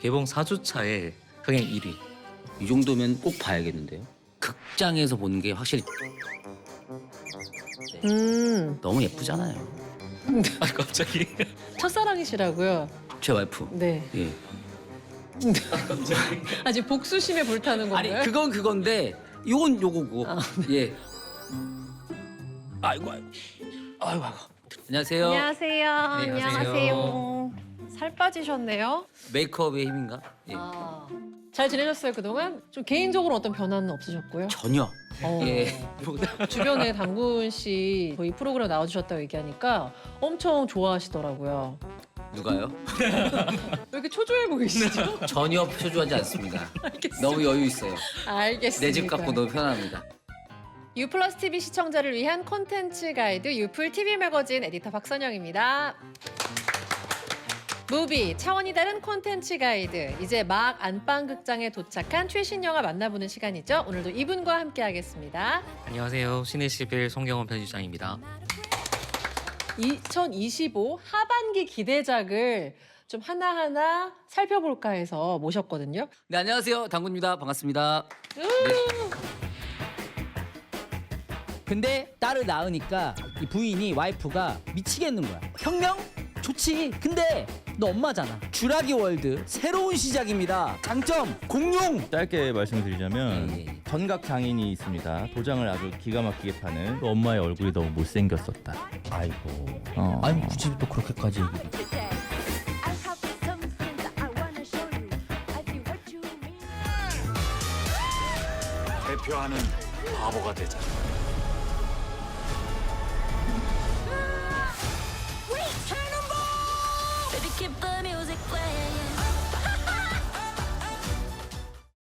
개봉 4주 차에 흥행 1위. 이 정도면 꼭 봐야겠는데요. 극장에서 보는 게 확실히 음, 너무 예쁘잖아요. 아 갑자기 첫사랑이시라고요. 제 와이프. 네. 예. 아직 복수심에 불타는 아니 건가요? 그건 그건데 요건 요거고. 아, 예. 아이고 아이고. 아이고 아이고. 안녕하세요. 안녕하세요. 네, 안녕하세요. 살 빠지셨네요. 메이크업의 힘인가? 예. 아, 잘 지내셨어요 그동안? 좀 개인적으로 어떤 변화는 없으셨고요? 전혀. 어. 예. 주변에 당군 씨 저희 프로그램 나와주셨다고 얘기하니까 엄청 좋아하시더라고요. 누가요? 왜 이렇게 초조해 보이시죠? 전혀 표조하지 않습니다. 알겠습니다. 너무 여유 있어요. 알겠습니다. 내 집 갖고 너무 편합니다. 유플러스 TV 시청자를 위한 콘텐츠 가이드 유플 TV 매거진 에디터 박선영입니다. 무비 차원이 다른 콘텐츠 가이드 이제 막 안방 극장에 도착한 최신 영화 만나보는 시간이죠. 오늘도 이분과 함께하겠습니다. 안녕하세요. 신의 11 송경원 편집장입니다. 2025 하반기 기대작을 좀 하나하나 살펴볼까 해서 모셨거든요. 네 안녕하세요 당구입니다 반갑습니다. 네. 근데 딸을 낳으니까 이 부인이 와이프가 미치겠는 거야. 혁명? 좋지. 근데 너 엄마잖아. 주라기 월드 새로운 시작입니다. 장점 공룡. 짧게 말씀드리자면 예, 예. 전각 장인이 있습니다. 도장을 아주 기가 막히게 파는 또 엄마의 얼굴이 너무 못생겼었다. 아이고. 어. 아니 굳이 또 그렇게까지 얘기를. Today, I have something that I wanna show you. I see what you mean. 대표하는 바보가 되자.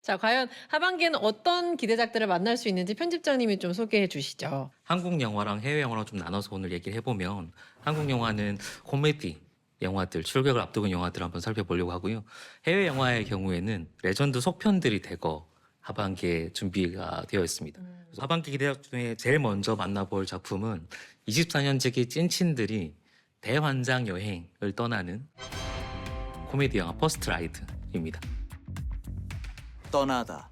자, 과연 하반기에는 어떤 기대작들을 만날 수 있는지 편집장님이 좀 소개해 주시죠. 한국 영화랑 해외 영화랑 좀 나눠서 오늘 얘기를 해보면 한국 영화는 코미디 영화들 출격을 앞두고 영화들을 한번 살펴보려고 하고요. 해외 영화의 경우에는 레전드 속편들이 대거 하반기에 준비가 되어 있습니다. 그래서 하반기 기대작 중에 제일 먼저 만나볼 작품은 24년지기 찐친들이 대환장 여행을 떠나는 코미디 영화 퍼스트 라이드입니다. 떠나다.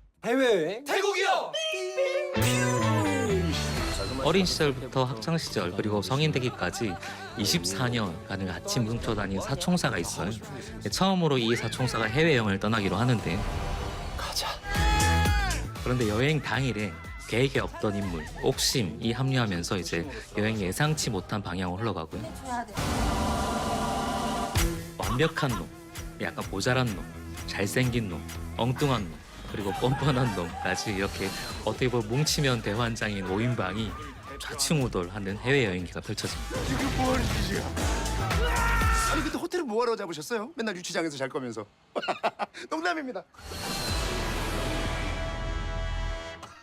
어린 시절부터 학창 시절 그리고 성인 되기까지 24년간을 같이 뭉쳐 다닌 사총사가 있어요. 처음으로 이 사총사가 해외 여행을 떠나기로 하는데 가자. 그런데 여행 당일에 계획에 없던 인물 옥심이 합류하면서 이제 여행 예상치 못한 방향으로 흘러가고요. 완벽한 놈, 약간 모자란 놈, 잘생긴 놈, 엉뚱한 놈, 그리고 뻔뻔한 놈까지 이렇게 어떻게 보면 뭉치면 대환장인 5인방이 좌충우돌하는 해외여행기가 펼쳐집니다. 이게 뭘 일이야? 아니 근데 호텔은 뭐하러 잡으셨어요? 맨날 유치장에서 잘 거면서 농담입니다.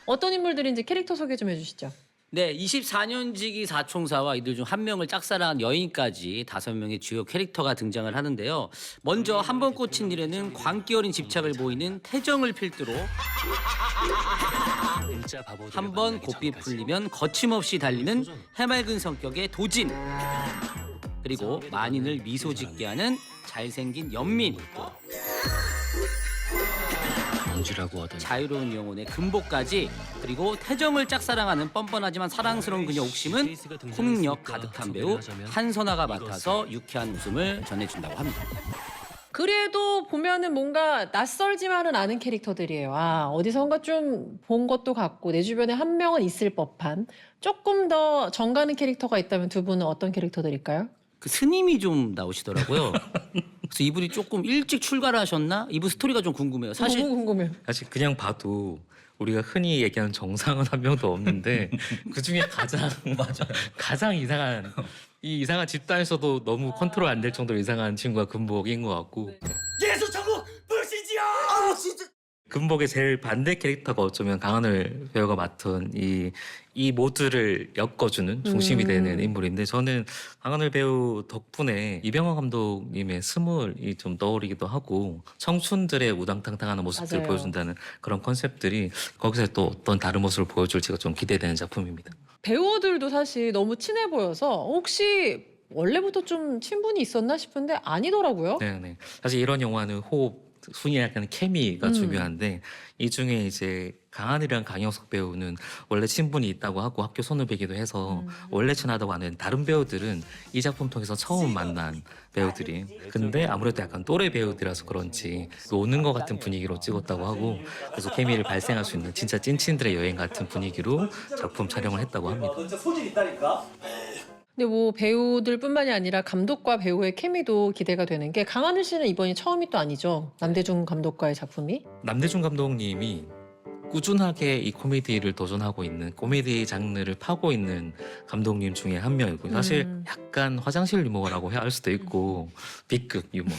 어떤 인물들인지 캐릭터 소개 좀 해주시죠. 네 24년 지기 사총사와 이들 중 한 명을 짝사랑한 여인까지 다섯 명의 주요 캐릭터가 등장을 하는데요. 먼저 한 번 꽂힌 일에는 광기 어린 집착을 보이는 태정을 필두로 한번 고삐 풀리면 거침없이 달리는 해맑은 성격의 도진 그리고 만인을 미소 짓게 하는 잘생긴 연민 자유로운 영혼의 금복까지 그리고 태정을 짝사랑하는 뻔뻔하지만 사랑스러운 그녀 옥심은 코믹력 가득한 배우 한선아가 맡아서 유쾌한 웃음을 전해준다고 합니다. 그래도 보면은 뭔가 낯설지만은 않은 캐릭터들이에요. 아, 어디선가 좀 본 것도 같고 내 주변에 한 명은 있을 법한 조금 더 정가는 캐릭터가 있다면 두 분은 어떤 캐릭터들일까요? 그 스님이 좀 나오시더라고요. 그래서 이분이 조금 일찍 출가를 하셨나? 이분 스토리가 좀 궁금해요. 사실 너무 궁금해요. 사실 그냥 봐도 우리가 흔히 얘기하는 정상은 한 명도 없는데 그 중에 가장 가장 이상한 이 이상한 집단에서도 너무 컨트롤 안 될 정도로 이상한 친구가 금복인 것 같고 예수 천국 불신지요. 금복의 제일 반대 캐릭터가 어쩌면 강하늘 배우가 맡은 이, 이 모두를 엮어주는 중심이 음. 되는 인물인데 저는 강하늘 배우 덕분에 이병헌 감독님의 스물이 좀 떠오르기도 하고 청춘들의 우당탕탕하는 모습들을 맞아요. 보여준다는 그런 컨셉들이 거기서 또 어떤 다른 모습을 보여줄지가 좀 기대되는 작품입니다. 배우들도 사실 너무 친해 보여서 혹시 원래부터 좀 친분이 있었나 싶은데 아니더라고요. 네네. 사실 이런 영화는 호흡 순위 약간 케미가 음. 중요한데 이 중에 이제 강한이랑 강영석 배우는 원래 친분이 있다고 하고 학교 선후배기도 해서 음. 원래 친하다고 하는 다른 배우들은 이 작품 통해서 처음 만난 배우들이 근데 아무래도 약간 또래 배우들이라서 그런지 노는 것 같은 분위기로 찍었다고 하고 그래서 케미를 발생할 수 있는 진짜 찐친들의 여행 같은 분위기로 작품 촬영을 했다고 합니다. 근데 뭐 배우들뿐만이 아니라 감독과 배우의 케미도 기대가 되는 게 강하늘 씨는 이번이 처음이 또 아니죠. 남대중 감독과의 작품이. 남대중 감독님이 꾸준하게 이 코미디를 도전하고 있는 코미디 장르를 파고 있는 감독님 중에 한 명이고 사실 음. 약간 화장실 유머라고 해야 할 수도 있고 B급 유머.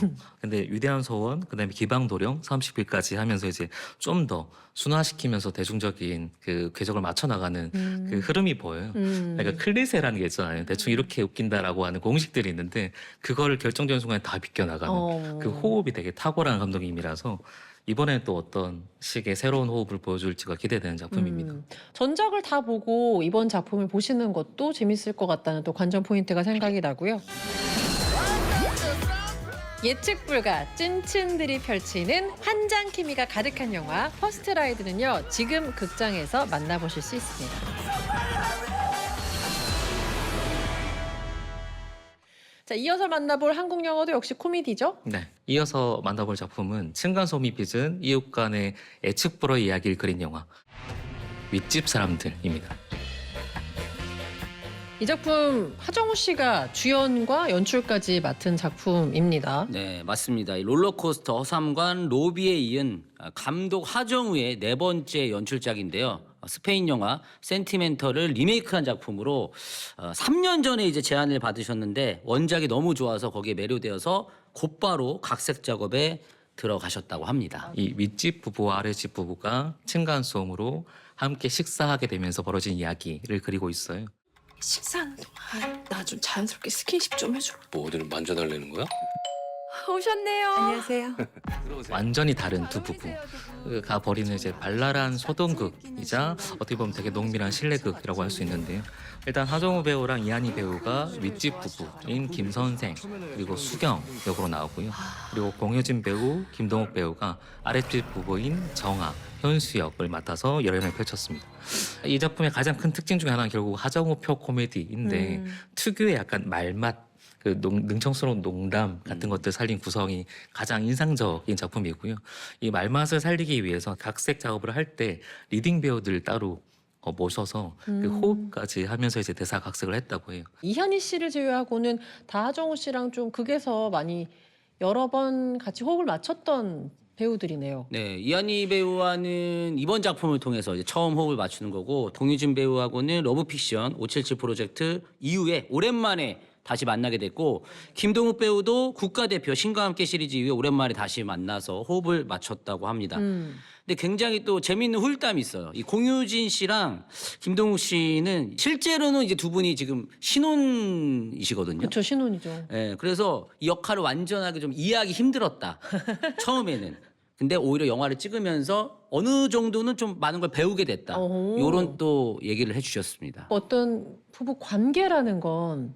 근데 위대한 소원 그다음에 기방도령 30일까지 하면서 이제 좀 더 순화시키면서 대중적인 그 궤적을 맞춰 나가는 음. 그 흐름이 보여요. 음. 그러니까 클리셰라는 게 있잖아요. 대충 이렇게 웃긴다라고 하는 공식들이 있는데 그거를 결정적인 순간에 다 비껴나가는 어. 그 호흡이 되게 탁월한 감독님이라서 이번에 또 어떤 식의 새로운 호흡을 보여줄지가 기대되는 작품입니다. 음. 전작을 다 보고 이번 작품을 보시는 것도 재밌을 것 같다는 또 관전 포인트가 생각이 나고요. 예측 불가 찐친들이 펼치는 한장 케미가 가득한 영화 퍼스트 라이드는요 지금 극장에서 만나보실 수 있습니다. 자 이어서 만나볼 한국 영화도 역시 코미디죠. 네. 이어서 만나볼 작품은 층간소음이 빚은 이웃 간의 애측 불허 이야기를 그린 영화 윗집 사람들입니다. 이 작품 하정우 씨가 주연과 연출까지 맡은 작품입니다. 네, 맞습니다. 이 롤러코스터 허삼관 로비에 이은 아, 감독 하정우의 네 번째 연출작인데요. 어, 스페인 영화 센티멘털을 리메이크한 작품으로 어, 3년 전에 이제 제안을 받으셨는데 원작이 너무 좋아서 거기에 매료되어서 곧바로 각색 작업에 들어가셨다고 합니다. 이 윗집 부부와 아랫집 부부가 층간소음으로 함께 식사하게 되면서 벌어진 이야기를 그리고 있어요. 식사하는 동안 나 좀 자연스럽게 스킨십 좀 해줘. 뭐 어디를 만져달라는 거야? 오셨네요. 안녕하세요. 완전히 다른 두 부부가 벌이는 이제 발랄한 소동극이자 어떻게 보면 되게 농밀한 실내극이라고 할 수 있는데요. 일단 하정우 배우랑 이한희 배우가 윗집 부부인 김 선생 그리고 수경 역으로 나오고요. 그리고 공효진 배우, 김동욱 배우가 아랫집 부부인 정아, 현수 역을 맡아서 열연을 펼쳤습니다. 이 작품의 가장 큰 특징 중에 하나는 결국 하정우표 코미디인데 음. 특유의 약간 말맛 그 농- 능청스러운 농담 같은 것들 살린 구성이 가장 인상적인 작품이고요. 이 말맛을 살리기 위해서 각색 작업을 할 때 리딩 배우들 따로 어, 모셔서 그 음. 호흡까지 하면서 이제 대사 각색을 했다고 해요. 이한희 씨를 제외하고는 다 하정우 씨랑 좀 극에서 많이 여러 번 같이 호흡을 맞췄던 배우들이네요. 네, 이한희 배우와는 이번 작품을 통해서 이제 처음 호흡을 맞추는 거고 동유진 배우하고는 러브픽션 577 프로젝트 이후에 오랜만에 다시 만나게 됐고 김동욱 배우도 국가대표 신과 함께 시리즈 이후에 오랜만에 다시 만나서 호흡을 맞췄다고 합니다. 음. 근데 굉장히 또 재미있는 훌담이 있어요. 이 공유진 씨랑 김동욱 씨는 실제로는 이제 두 분이 지금 신혼이시거든요. 그렇죠 신혼이죠. 예, 그래서 이 역할을 완전하게 좀 이해하기 힘들었다. 처음에는. 근데 오히려 영화를 찍으면서 어느 정도는 좀 많은 걸 배우게 됐다. 어허. 요런 또 얘기를 해 주셨습니다. 어떤 부부 관계라는 건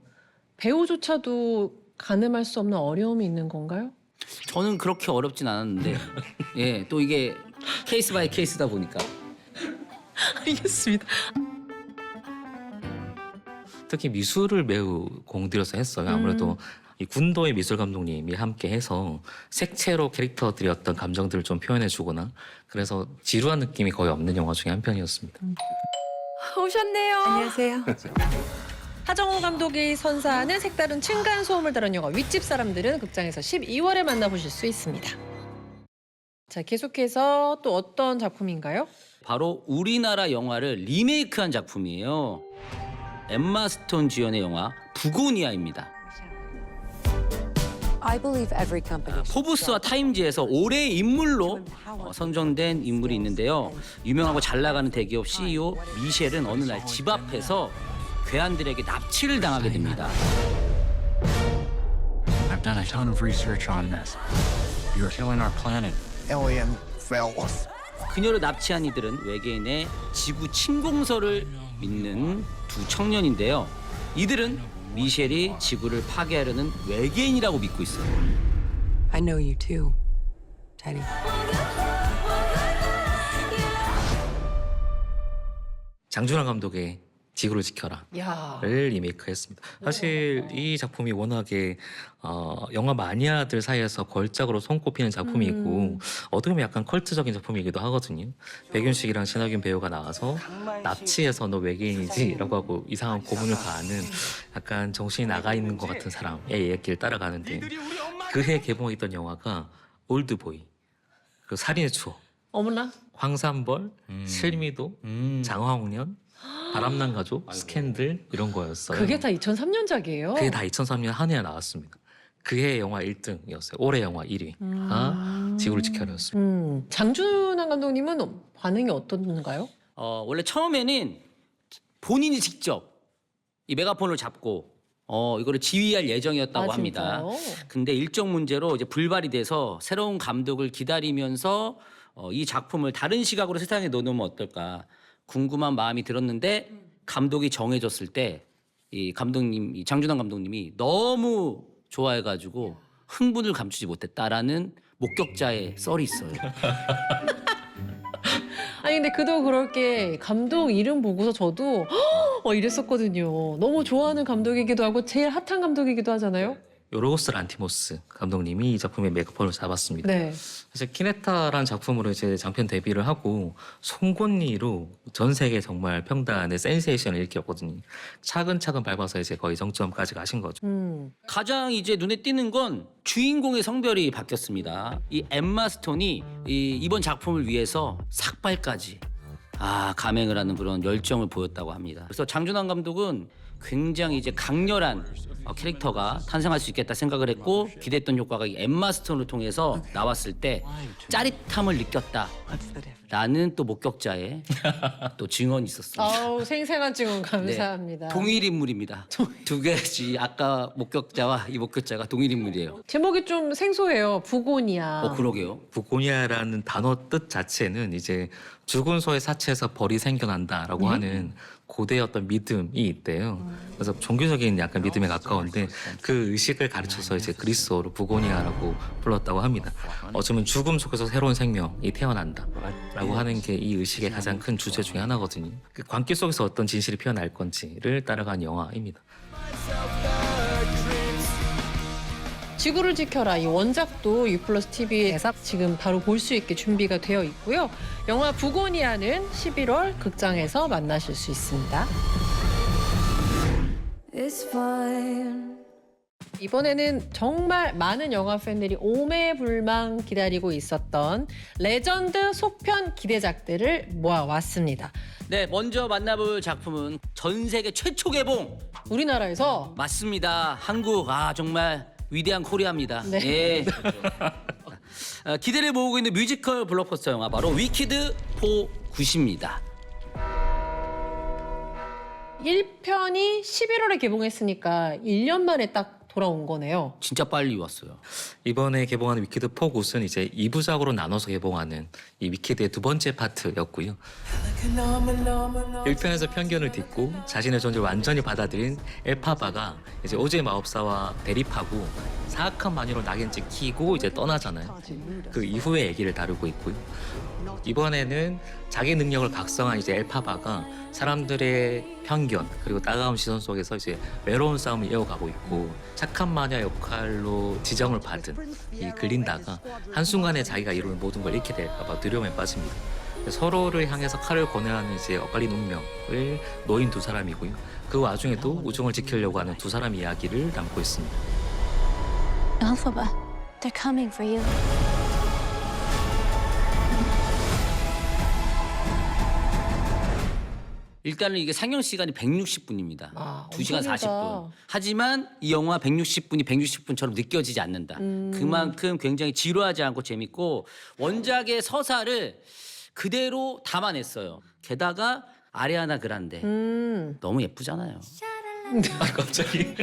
배우조차도 가늠할 수 없는 어려움이 있는 건가요? 저는 그렇게 어렵진 않았는데, 예, 또 이게 케이스 바이 케이스다 보니까. 알겠습니다. 특히 미술을 매우 공들여서 했어요. 아무래도 이 군도의 미술 감독님이 함께 해서 색채로 캐릭터들이 어떤 감정들을 좀 표현해 주거나 그래서 지루한 느낌이 거의 없는 영화 중에 한 편이었습니다. 오셨네요. 안녕하세요. 하정우 감독이 선사하는 색다른 층간 소음을 다룬 영화 윗집 사람들은 극장에서 12월에 만나보실 수 있습니다. 자 계속해서 또 어떤 작품인가요? 바로 우리나라 영화를 리메이크한 작품이에요. 엠마 스톤 주연의 영화 부고니아입니다. I believe every company. 포브스와 타임지에서 올해의 인물로 어, 선정된 인물이 있는데요. 유명하고 잘 나가는 대기업 CEO 미셸은 어느 날 집 앞에서 괴한들에게 납치를 당하게 됩니다. I've done a ton of research on this. You're killing our planet. Alien fellas. 그녀를 납치한 이들은 외계인의 지구 침공설을 믿는 두 청년인데요. 이들은 미셸이 지구를 파괴하려는 외계인이라고 믿고 있어요. I know you too. Teddy. 장준환 감독의 지구를 지켜라. 야. 를 리메이크했습니다. 사실 이 작품이 워낙에 어, 영화 마니아들 사이에서 걸작으로 손꼽히는 작품이고 음. 어떻게 보면 약간 컬트적인 작품이기도 하거든요. 백윤식이랑 신하균 배우가 나와서 납치해서 너 외계인이지라고 하고 이상한 고문을 가하는 약간 정신이 나가 있는 것 같은 사람의 얘기를 따라가는데 그해 개봉했던 영화가 올드보이, 그 살인의 추억, 어머나. 황산벌, 실미도, 음. 장화홍련, 바람난 가족, 스캔들 이런 거였어요. 그게 다 2003년작이에요. 그게 다 2003년 한 해에 나왔습니다. 그해 영화 1등이었어요. 올해 영화 1위가 음. 지구를 지켜라였습니다. 음. 장준환 감독님은 반응이 어떤가요? 어, 원래 처음에는 본인이 직접 이 메가폰을 잡고 어, 이거를 지휘할 예정이었다고 아, 합니다. 진짜요? 근데 일정 문제로 이제 불발이 돼서 새로운 감독을 기다리면서 어, 이 작품을 다른 시각으로 세상에 넣어놓으면 어떨까 궁금한 마음이 들었는데 감독이 정해졌을 때 이 감독님, 이 장준환 감독님이 너무 좋아해가지고 흥분을 감추지 못했다라는 목격자의 썰이 있어요. 아니 근데 그도 그럴 게 감독 이름 보고서 저도 어 이랬었거든요. 너무 좋아하는 감독이기도 하고 제일 핫한 감독이기도 하잖아요. 요르고스 란티모스 감독님이 이 작품의 메가폰을 잡았습니다. 네. 사실 키네타라는 작품으로 이제 장편 데뷔를 하고 송곳니로 전 세계 정말 평단의 센세이션을 일으켰거든요. 차근차근 밟아서 이제 거의 정점까지 가신 거죠. 음. 가장 이제 눈에 띄는 건 주인공의 성별이 바뀌었습니다. 이 엠마 스톤이 이 이번 작품을 위해서 삭발까지 아 감행을 하는 그런 열정을 보였다고 합니다. 그래서 장준환 감독은 굉장히 이제 강렬한 어, 캐릭터가 탄생할 수 있겠다 생각을 했고 기대했던 효과가 이 엠마 스톤을 통해서 나왔을 때 짜릿함을 느꼈다. 라는 또 목격자의 또 증언이 있었습니다. 아우 생생한 증언 감사합니다. 네, 동일 인물입니다. 두 개지 아까 목격자와 이 목격자가 동일 인물이에요. 제목이 좀 생소해요. 부고니아. 어 그러게요. 부고니아라는 단어 뜻 자체는 이제 죽은 소의 사체에서 벌이 생겨난다라고 하는 고대의 어떤 믿음이 있대요. 그래서 종교적인 약간 믿음에 가까운데 그 의식을 가르쳐서 이제 그리스어로 부고니아라고 불렀다고 합니다. 어쩌면 죽음 속에서 새로운 생명이 태어난다라고 하는 게 이 의식의 가장 큰 주제 중에 하나거든요. 그 광기 속에서 어떤 진실이 피어날 건지를 따라간 영화입니다. 지구를 지켜라 이 원작도 유플러스 TV에서 지금 바로 볼 수 있게 준비가 되어 있고요. 영화 부고니아는 11월 극장에서 만나실 수 있습니다. It's fine. 이번에는 정말 많은 영화 팬들이 오매불망 기다리고 있었던 레전드 속편 기대작들을 모아왔습니다. 네, 먼저 만나볼 작품은 전 세계 최초 개봉 우리나라에서 맞습니다. 한국 아 정말 위대한 코리아입니다. 네. 예. 어, 기대를 모으고 있는 뮤지컬 블록버스터 영화 바로 위키드 포 굿입니다. 1편이 11월에 개봉했으니까 1년 만에 딱 돌아온 거네요. 진짜 빨리 왔어요. 이번에 개봉하는 위키드 포굿은 이제 2부작으로 나눠서 개봉하는 이 위키드의 두 번째 파트였고요. 1편에서 편견을 딛고 자신의 존재를 완전히 받아들인 엘파바가 이제 오즈의 마법사와 대립하고 사악한 마녀로 낙인찍 키고 이제 떠나잖아요. 그 이후의 얘기를 다루고 있고요. 이번에는 자기 능력을 각성한 이제 엘파바가 사람들의 편견 그리고 따가운 시선 속에서 이제 외로운 싸움을 이어가고 있고 착한 마녀 역할로 지정을 받은 이 글린다가 한순간에 자기가 이루는 모든 걸 잃게 될까봐 두려움에 빠집니다. 서로를 향해서 칼을 권해하는 이제 엇갈린 운명을 놓인 두 사람이고요. 그 와중에도 우정을 지키려고 하는 두 사람 이야기를 담고 있습니다. Alphaba, they're coming for you. 일단은 이게 상영 시간이 160분입니다. 아, 2시간 엄청 40분. 길다. 하지만 이 영화 160분이 160분처럼 느껴지지 않는다. 음. 그만큼 굉장히 지루하지 않고 재밌고 원작의 서사를 그대로 담아냈어요. 게다가 아리아나 그란데 음. 너무 예쁘잖아요. 아 갑자기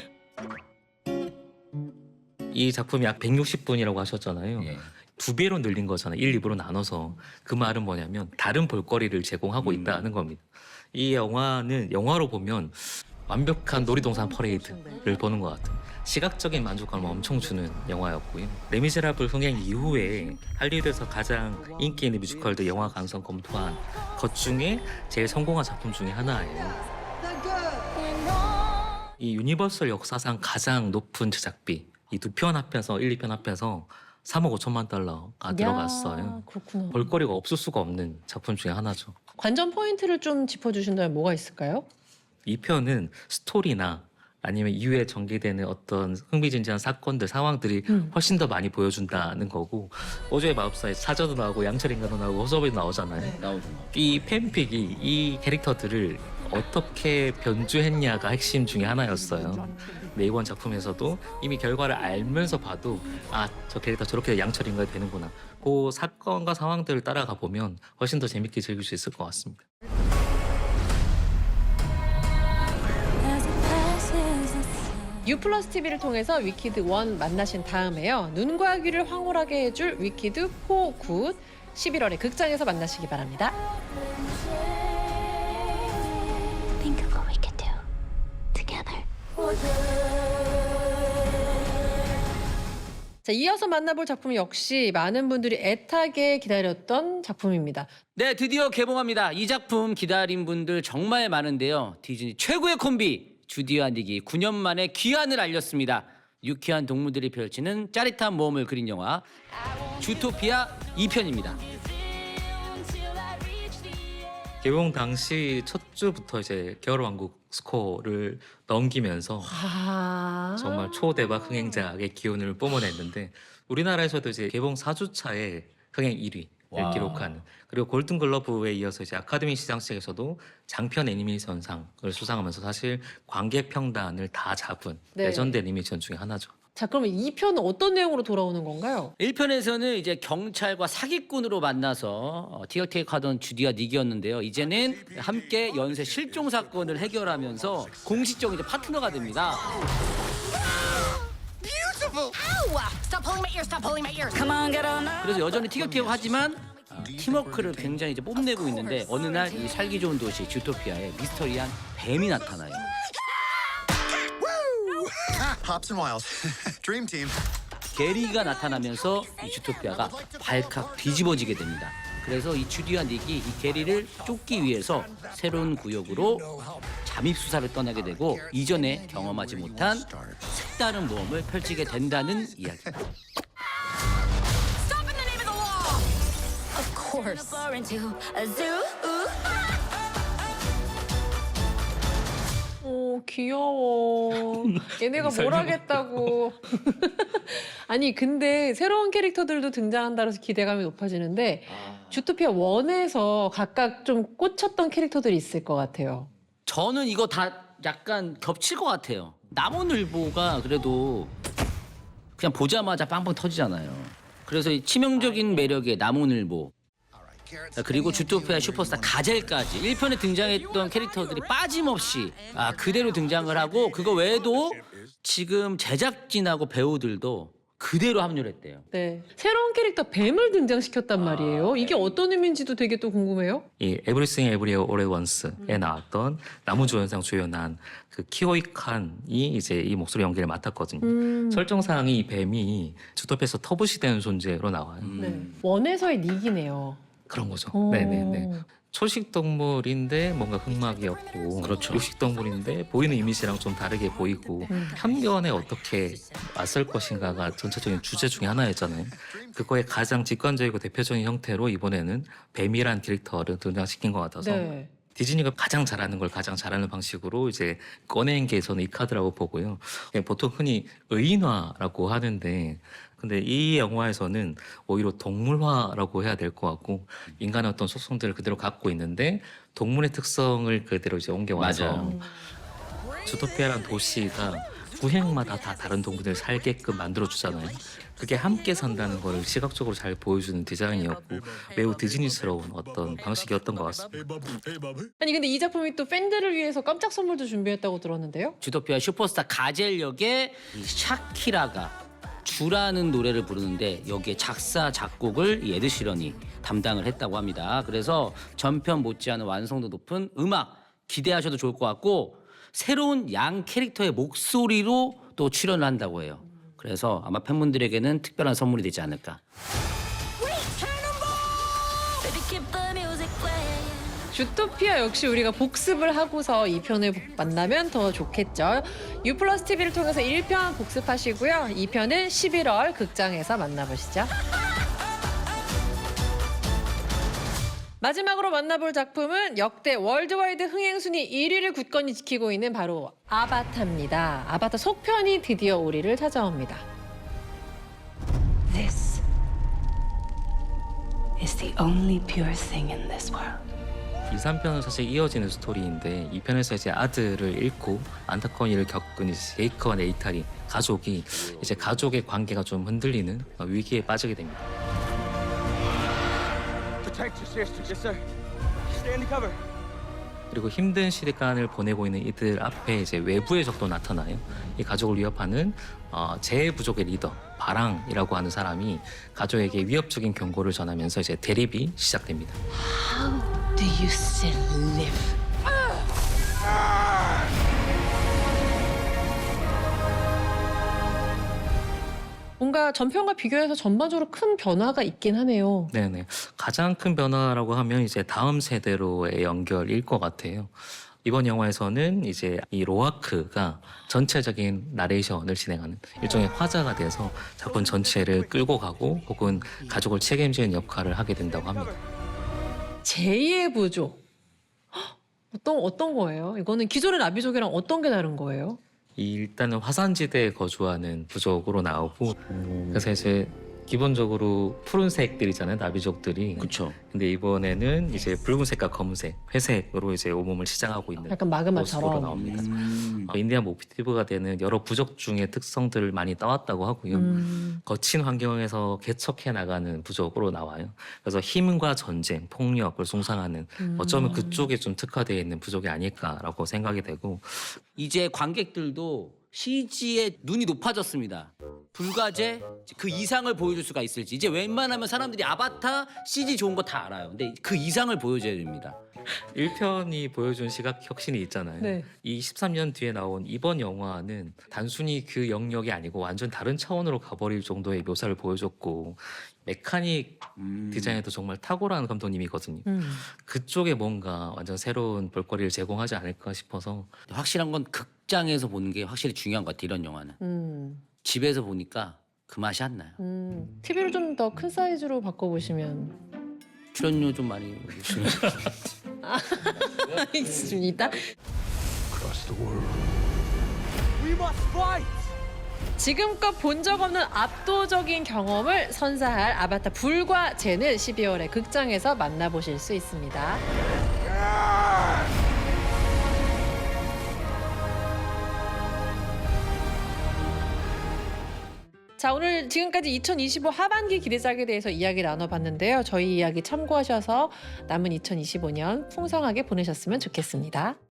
이 작품이 약 160분이라고 하셨잖아요. 예. 두 배로 늘린 거잖아요. 1, 2부로 나눠서. 그 말은 뭐냐면 다른 볼거리를 제공하고 음. 있다는 겁니다. 이 영화는 영화로 보면 완벽한 놀이동산 퍼레이드를 보는 것 같아요. 시각적인 만족감을 엄청 주는 영화였고요. 레미제라블 흥행 이후에 할리우드에서 가장 인기 있는 뮤지컬들 영화 감성 검토한 것 중에 제일 성공한 작품 중에 하나예요. 이 유니버설 역사상 가장 높은 제작비 이 두 편 합해서 1, 2편 합해서 3억 5천만 달러가 들어갔어요. 야, 그렇구나. 볼거리가 없을 수가 없는 작품 중에 하나죠. 관전 포인트를 좀 짚어주신다면 뭐가 있을까요? 이 편은 스토리나 아니면 이후에 전개되는 어떤 흥미진진한 사건들 상황들이 음. 훨씬 더 많이 보여준다는 거고 어제의 마법사에 사저도 나오고 양철인간도 나오고 허섭이도 나오잖아요. 나오죠. 이 팬픽이 이 캐릭터들을 어떻게 변주했냐가 핵심 중에 하나였어요. 네 이번 작품에서도 이미 결과를 알면서 봐도 아 저 캐릭터 저렇게 양철인간이 되는구나. 그 사건과 상황들을 따라가 보면 훨씬 더 재밌게 즐길 수 있을 것 같습니다. U 플러스 TV를 통해서 위키드 1 만나신 다음에요. 눈과 귀를 황홀하게 해줄 위키드 4 굿. 11월에 극장에서 만나시기 바랍니다. 자, 이어서 만나볼 작품 역시 많은 분들이 애타게 기다렸던 작품입니다. 네, 드디어 개봉합니다. 이 작품 기다린 분들 정말 많은데요. 디즈니 최고의 콤비 주디와 닉이 9년 만에 귀환을 알렸습니다. 유쾌한 동물들이 펼치는 짜릿한 모험을 그린 영화 주토피아 2편입니다. 개봉 당시 첫 주부터 이제 겨울왕국 스코어를 넘기면서 아. 정말 초대박 흥행작의 기운을 뿜어냈는데 우리나라에서도 이제 개봉 4주 차에 흥행 1위를 와. 기록하는 그리고 골든글러브에 이어서 이제 아카데미 시상식에서도 장편 애니메이션상을 수상하면서 사실 관객 평단을 다 잡은 네. 레전드 애니메이션 중에 하나죠. 자, 그러면 2편은 어떤 내용으로 돌아오는 건가요? 1편에서는 이제 경찰과 사기꾼으로 만나서 어, 티격태격하던 주디와 닉이었는데요. 이제는 함께 연쇄 실종 사건을 해결하면서 공식적 이제 파트너가 됩니다. Stop pulling my ear, stop pulling my ear. Come on, get on up. 그래서 여전히 티격태격하지만 어, 팀워크를 굉장히 이제 뽐내고 있는데 어느 날 이 살기 좋은 도시 주토피아에 미스터리한 뱀이 나타나요. Hops and Wiles. Dream Team. 게리가 나타나면서 이 주토피아가 발칵 뒤집어지게 됩니다. 그래서 이 주디와 닉이 이 게리를 쫓기 위해서 새로운 구역으로 잠입 수사를 떠나게 되고 이전에 경험하지 못한 색다른 모험을 펼치게 된다는 이야기입니다. Stop in the name of the law. Of course. into a zoo. 오, 귀여워. 얘네가 뭘 하겠다고. 아니, 근데 새로운 캐릭터들도 등장한다 그래서 기대감이 높아지는데 주토피아 1에서 각각 좀 꽂혔던 캐릭터들이 있을 것 같아요. 저는 이거 다 약간 겹칠 것 같아요. 나무늘보가 그래도 그냥 보자마자 빵빵 터지잖아요. 그래서 이 치명적인 매력의 나무늘보 그리고 주토피아 슈퍼스타 가젤까지 1편에 등장했던 캐릭터들이 빠짐없이 아, 그대로 등장을 하고 그거 외에도 지금 제작진하고 배우들도 그대로 합류를 했대요. 네. 새로운 캐릭터 뱀을 등장시켰단 말이에요. 이게 어떤 의미인지도 되게 또 궁금해요. 이 에브리싱 에브리어 올에 원스에 나왔던 나무조연상 주연한 그 키오이 칸이 이제 이 목소리 연기를 맡았거든요. 음. 설정상이 이 뱀이 주토피아에서 터부시되는 존재로 나와요. 네. 원에서의 닉이네요. 그런 거죠. 오. 네네네. 초식 동물인데 뭔가 흑막이었고 그렇죠. 육식 동물인데 보이는 이미지랑 좀 다르게 보이고 음. 편견에 어떻게 맞설 것인가가 전체적인 주제 중에 하나였잖아요. 그거의 가장 직관적이고 대표적인 형태로 이번에는 뱀이란 캐릭터를 등장시킨 것 같아서 네. 디즈니가 가장 잘하는 걸 가장 잘하는 방식으로 이제 꺼낸 게 저는 이 카드라고 보고요. 예, 보통 흔히 의인화라고 하는데 근데 이 영화에서는 오히려 동물화라고 해야 될 것 같고 인간의 어떤 속성들을 그대로 갖고 있는데 동물의 특성을 그대로 이제 옮겨와서 맞아요. 주토피아란 도시가 구행마다 다 다른 동물들 살게끔 만들어 주잖아요. 그게 함께 산다는 걸 시각적으로 잘 보여주는 디자인이었고 매우 디즈니스러운 어떤 방식이었던 것 같습니다. 아니 근데 이 작품이 또 팬들을 위해서 깜짝 선물도 준비했다고 들었는데요. 주토피아 슈퍼스타 가젤 역의 이 샤키라가 주라는 노래를 부르는데 여기에 작사 작곡을 이 에드 시런이 담당을 했다고 합니다. 그래서 전편 못지않은 완성도 높은 음악 기대하셔도 좋을 것 같고 새로운 양 캐릭터의 목소리로 또 출연을 한다고 해요. 그래서 아마 팬분들에게는 특별한 선물이 되지 않을까. 주토피아 역시 우리가 복습을 하고서 2편을 만나면 더 좋겠죠. 유플러스 TV를 통해서 1편 복습하시고요. 2편은 11월 극장에서 만나보시죠. 마지막으로 만나볼 작품은 역대 월드와이드 흥행순위 1위를 굳건히 지키고 있는 바로 아바타입니다. 아바타 속편이 드디어 우리를 찾아옵니다. This is the only pure thing in this world. 2, 3편은 사실 이어지는 스토리인데 2편에서 이제 아들을 잃고 안타까운 일을 겪은 이제 제이크와 네이탈이 가족이 이제 가족의 관계가 좀 흔들리는 어, 위기에 빠지게 됩니다. 그리고 힘든 시간을 보내고 있는 이들 앞에 이제 외부의 적도 나타나요. 이 가족을 위협하는 어, 제 부족의 리더 바랑이라고 하는 사람이 가족에게 위협적인 경고를 전하면서 이제 대립이 시작됩니다. Do you still live? 뭔가 전편과 비교해서 전반적으로 큰 변화가 있긴 하네요. 네네. 가장 큰 변화라고 하면 이제 다음 세대로의 연결일 것 같아요. 이번 영화에서는 이제 이 로아크가 전체적인 나레이션을 진행하는 일종의 화자가 돼서 작품 전체를 끌고 가고 혹은 가족을 책임지는 역할을 하게 된다고 합니다. 제2의 부족. 헉, 어떤 어떤 거예요? 이거는 기존의 나비족이랑 어떤 게 다른 거예요? 이 일단은 화산지대에 거주하는 부족으로 나오고 그래서 이제 기본적으로 푸른색들이잖아요 나비족들이 그렇죠. 근데 이번에는 이제 붉은색과 검은색 회색으로 이제 온몸을 시장하고 있는 약간 모습으로 마그마처럼. 나옵니다. 음. 어, 인디안 모티브가 되는 여러 부족 중의 특성들을 많이 따왔다고 하고요. 음, 거친 환경에서 개척해 나가는 부족으로 나와요. 그래서 힘과 전쟁, 폭력을 숭상하는 음. 어쩌면 그쪽에 좀 특화되어 있는 부족이 아닐까라고 생각이 되고 이제 관객들도 CG에 눈이 높아졌습니다. 불가제 그 이상을 보여줄 수가 있을지 이제 웬만하면 사람들이 아바타 CG 좋은 거 다 알아요. 근데 그 이상을 보여줘야 됩니다. 1편이 보여준 시각 혁신이 있잖아요. 네. 이 13년 뒤에 나온 이번 영화는 단순히 그 영역이 아니고 완전 다른 차원으로 가버릴 정도의 묘사를 보여줬고 메카닉 디자인에도 정말 탁월한 감독님이거든요. 음. 그쪽에 뭔가 완전 새로운 볼거리를 제공하지 않을까 싶어서 확실한 건 극 장에서 보는 게 확실히 중요한 것 같아요. 이런 영화는 음, 집에서 보니까 그 맛이 안 나요. 음. TV를 좀 더 큰 사이즈로 바꿔보시면 출연료 좀 많이 주시면 있습니다. 지금껏 본 적 없는 압도적인 경험을 선사할 아바타 불과 제는 12월에 극장에서 만나보실 수 있습니다. 자 오늘 지금까지 2025 하반기 기대작에 대해서 이야기 나눠봤는데요. 저희 이야기 참고하셔서 남은 2025년 풍성하게 보내셨으면 좋겠습니다.